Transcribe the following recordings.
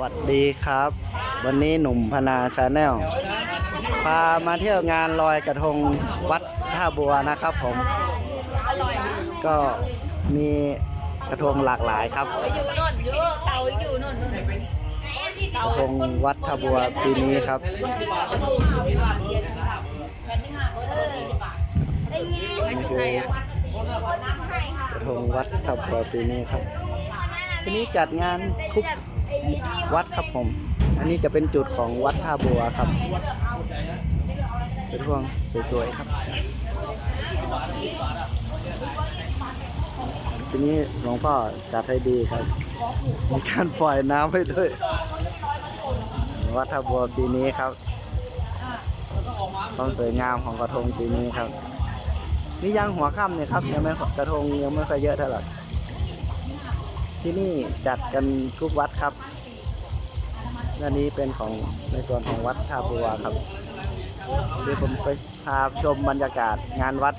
วัสดีครับ วันนี้หนุ่มพนาชาแนลพามาเที่ยวงานลอยกระทงวัดท่าบัวนะครับผม ก็มีกระทงหลากหลายครับอยู่โน่นอยู่นู่นกระทงวัดท่าบัวปีนี้ครับนี่คือกระทงวัดท่าบัวปีนี้ครับปีนี้จัดงานทุก วัดครับผม อันนี้จะเป็นจุดของวัดท่าบัวครับ เป็นพวงสวยๆครับ ทีนี้หลวงพ่อจัดให้ดีครับ มีการปล่อยน้ำให้ด้วย วัดท่าบัวปีนี้ครับความสวยงามของกระทงปีนี้ครับ นี่ยังหัวค่ำเนี่ยครับยังไม่กระทงยังไม่ค่อยเยอะเท่าไหร่ ที่นี่จัดกันทุกวัดครับและนี้เป็นของในส่วนของวัดท่าบัวครับคือผมไปพาชมบรรยากาศงานวัด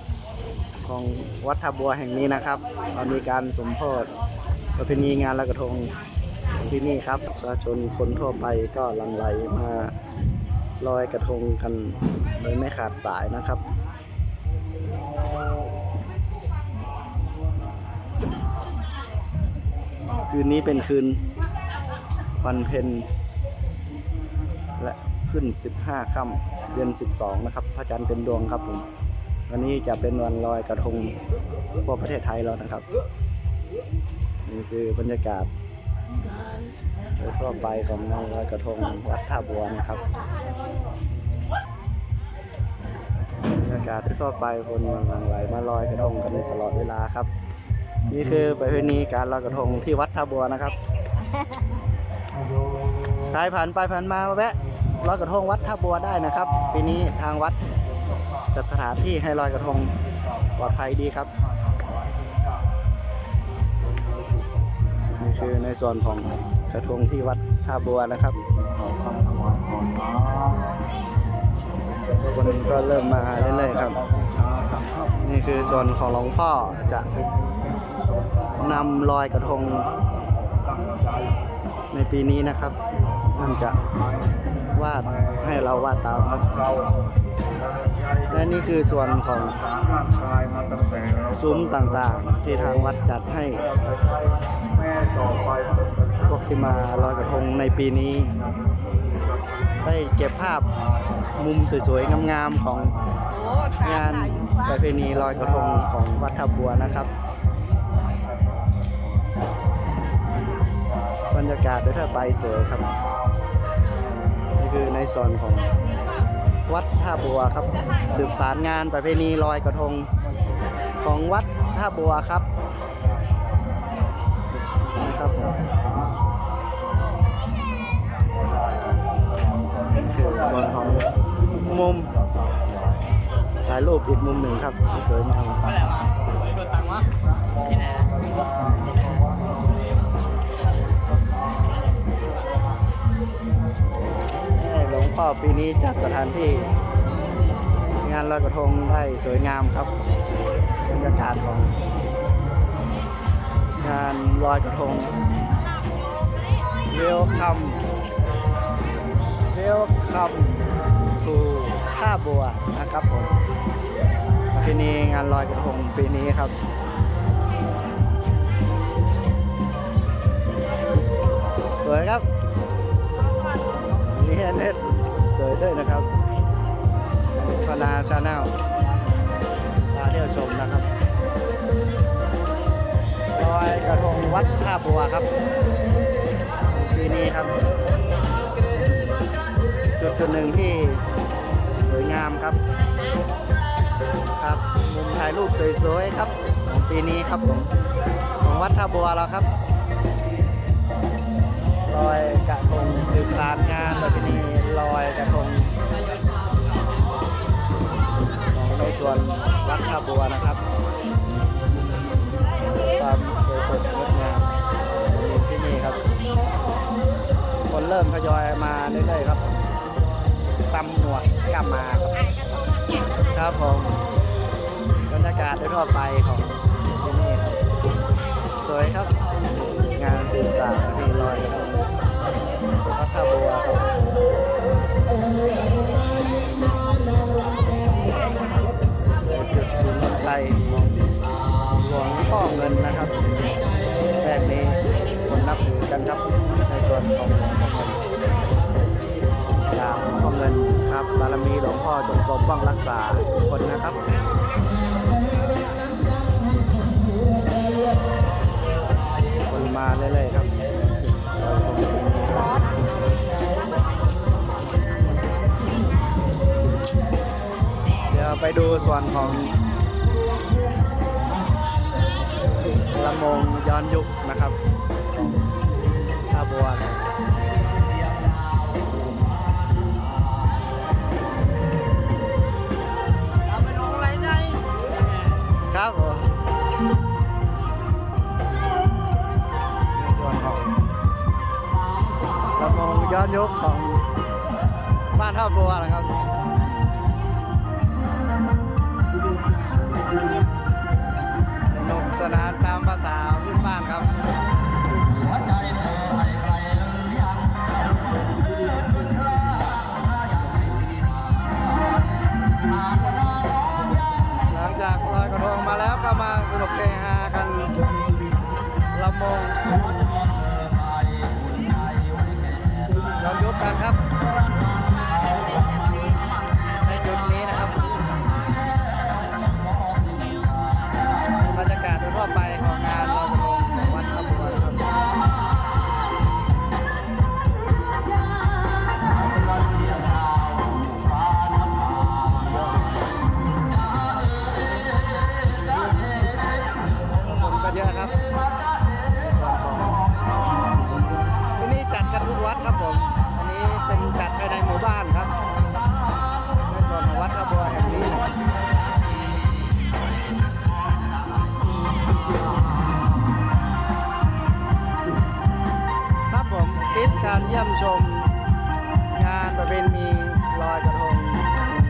ของวัดท่าบัวแห่งนี้นะครับเรามีการสมโพธิประเพณีงานลอยกระทงที่นี่ครับประชาชนคนทั่วไปก็หลั่งไหลมาลอยกระทงกันโดยไม่ขาดสายนะครับ คืนนี้เป็นคืนวันเพ็ญและขึ้น 15ค่ำเดือน 12 นะครับ พระจันทร์เต็มดวงครับผม วันนี้จะเป็นวันลอยกระทงทั่วประเทศไทยแล้วนะครับ นี่คือบรรยากาศโดยทั่วไปของงานลอยกระทงวัดท่าบัวนะครับบรรยากาศทั่วไปคนหลังไหลมาลอยกระทงกันตลอดเวลาครับ นี่คือประเพณีการลอยกระทงที่วัดท่าบัวนะครับใครผ่านไปผ่านมาแวะลอยกระทงวัดท่าบัวได้นะครับ ปีนี้ทางวัดจัดสถานที่ให้ลอยกระทงปลอดภัยดีครับนี่คือในส่วนของกระทงที่วัดท่าบัวนะครับคนก็เริ่มมาเรื่อยๆครับ นี่คือส่วนของหลวงพ่อจะ นำลอยกระทง ในปีนี้นะครับท่านจะวาดให้เราวาดตามครับและนี่คือส่วนของซุ้มต่างๆ ที่ทางวัดจัดให้พวกที่มาลอยกระทงในปีนี้ ได้เก็บภาพมุมสวยๆงามๆของงานประเพณีลอยกระทงของวัดทับบัวนะครับ บรรยากาศโดยทั่วไปสวยครับ นี่คือในส่วนของวัดท่าบัวครับ สืบสารงานประเพณีลอยกระทงของวัดท่าบัวครับนะครับนี่คือส่วนของมุมถ่ายรูปอีกมุมหนึ่งครับที่สวยงาม หลวงพ่อปีนี้จัดสถานที่ งานลอยกระทงได้สวยงามครับบรรยากาศของ งานลอยกระทงเวลคัมเวลคัมทูท่าบัวนะครับผมปีนี้งานลอยกระทงปีนี้ครับสวยครับมีให้เล่น สวยด้วยนะครับพนาชาแนลพาเที่ยวชมนะครับลอยกระทงวัดท่าบัวครับ ปีนี้ครับ จุดจุดหนึ่งที่สวยงามครับ ครับมุมถ่ายรูปสวยๆครับของปีนี้ครับผมของวัดท่าบัวเราครับลอยกระทงสืบสารงานประเพณีล อยกระทงของในส่วนวัดท่าบัวนะครับความสวยสดงดงามที่นี่ครับ คนเริ่มทยอยมาเรื่อยๆครับตำหนวดกลับมาครับครับผมบรรยากาศโดยทั่วไปของที่นี่ครับสวยครับงานสื่อสารที่ลอยกระทง จุดศูนใจหวงพ่อเงินนะครับแรกนี้คนนับถือกันครับในส่วนของหลวงพ่อเงินหลวงพ่อเงินครับบารมีหลวงพ่อจงปกป้องรักษาทุกคนนะครับ ไปดูส่วนของลำวงย้อนยุคนะครับท่าบัวครับผมส่วนของลำวงย้อนยุคของบ้านท่าบัวนะครับ ลิปการเยี่ยมชม งานประเพณีลอยกระทง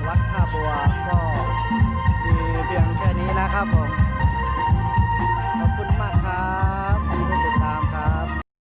วัดท่าบัวก็มีเพียงแค่นี้นะครับผม